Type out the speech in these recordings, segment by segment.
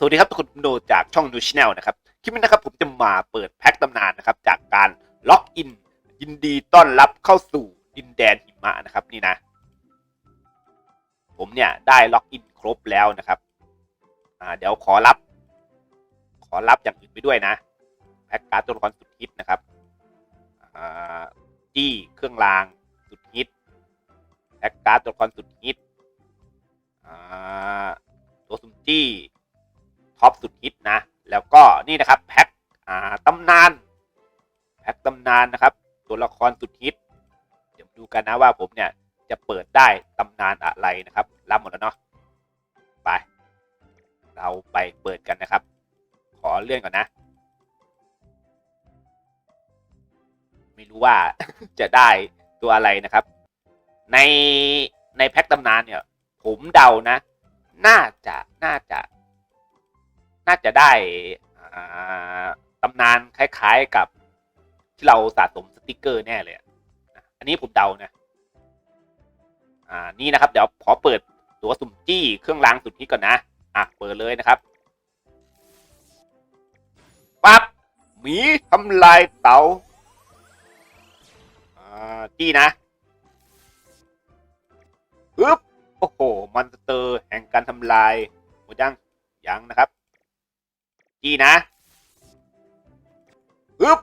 สวัสดีครับทุกคนโดจากช่องดูชแนลนะครับ คลิปนี้นะครับผมจะมาเปิดแพ็คตำนานนะครับ จากการล็อกอิน ยินดีต้อนรับเข้าสู่ดินแดนหิมะนะครับนี่นะ ผมเนี่ยได้ล็อกอินครบแล้วนะครับอ่าเดี๋ยวขอรับ ขอรับอย่างอื่นไปด้วยนะ แพ็คการ์ดตัวละครสุดฮิตนะครับอ่าจี้เครื่องรางสุดฮิตแพ็คการ์ดตัวละครสุดฮิตอ่าตัวซุมจี้ ท็อปสุดฮิตนะ แล้วก็นี่นะครับแพ็คอ่าตำนานแพ็คตำนานนะครับ ตัวละครสุดฮิต เดี๋ยวดูกันนะว่าผมเนี่ยจะเปิดได้ตำนานอะไรนะครับ รับหมดแล้วเนาะไปเราไปเปิดกันนะครับ ขอเลื่อนก่อนนะ ไม่รู้ว่าจะได้ตัวอะไรนะครับ ในในแพ็คตำนานเนี่ย ผมเดานะ น่าจะน่าจะ น่าจะได้ตำนานคล้ายๆกับที่เราสะสมสติกเกอร์แน่เลยอะอันนี้ผมเดานะอ่านี่นะครับ เดี๋ยวขอเปิดตัวสุ่มจี้เครื่องรางสุดฮิตก่อนนะ อะ เปิดเลยนะครับ ปั๊บ หมีทำลายเตาอ่า จี้นะปึ๊บ โอ้โห มอนสเตอร์แห่งการทำลายหมดยังยังนะครับ จี้นะปึ๊บ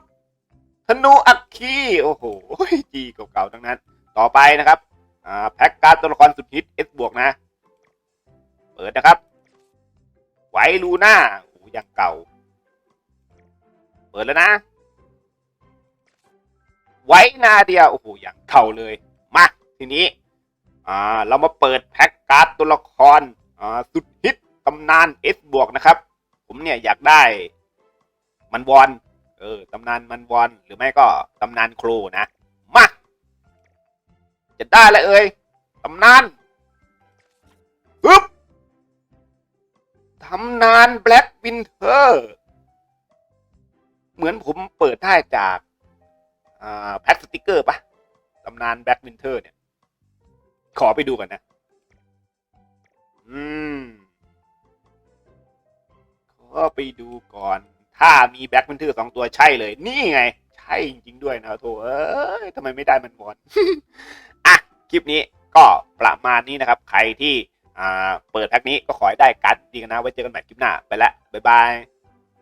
ธนูอัคคีโอ้โหจีเก่าๆทั้งนั้น ต่อไปนะครับอ่าแพ็กการ์ดตัวละครสุดฮิต S บวกนะ เปิดนะครับ ไวลูน่าโอ้ยังเก่า เปิดแล้วนะ ไว้นาเดียโอ้โหย่างเก่าเลย มา ทีนี้อ่าเรามาเปิดแพ็กการ์ดตัวละครอ่าสุดฮิตตำนาน S บวกนะครับ ผมเนี่ยอยากได้มันวอนเออตำนานมันวอนหรือไม่ก็ตำนานโครนะมาจะได้แล้วเอ่ยตำนานปึ๊บตำนานแบล็กวินเทอร์เหมือนผมเปิดได้จากอ่าแพ็คสติกเกอร์ปะตำนานแบล็กวินเทอร์เนี่ย ขอไปดูกันนะ อืม ก็ไปดูก่อน ถ้ามีแบ็คมันเทอร์สองตัวใช่เลย นี่ไง ใช่จริง ๆ ด้วยนะโถเอ้ยทำไมไม่ได้มันบอลอะ คลิปนี้ก็ประมาณนี้นะครับ ใครที่อ่าเปิดแพ็คนี้ก็ขอให้ได้การ์ดดีกันนะ ไว้เจอกันใหม่คลิปหน้า ไปแล้วบ๊ายบาย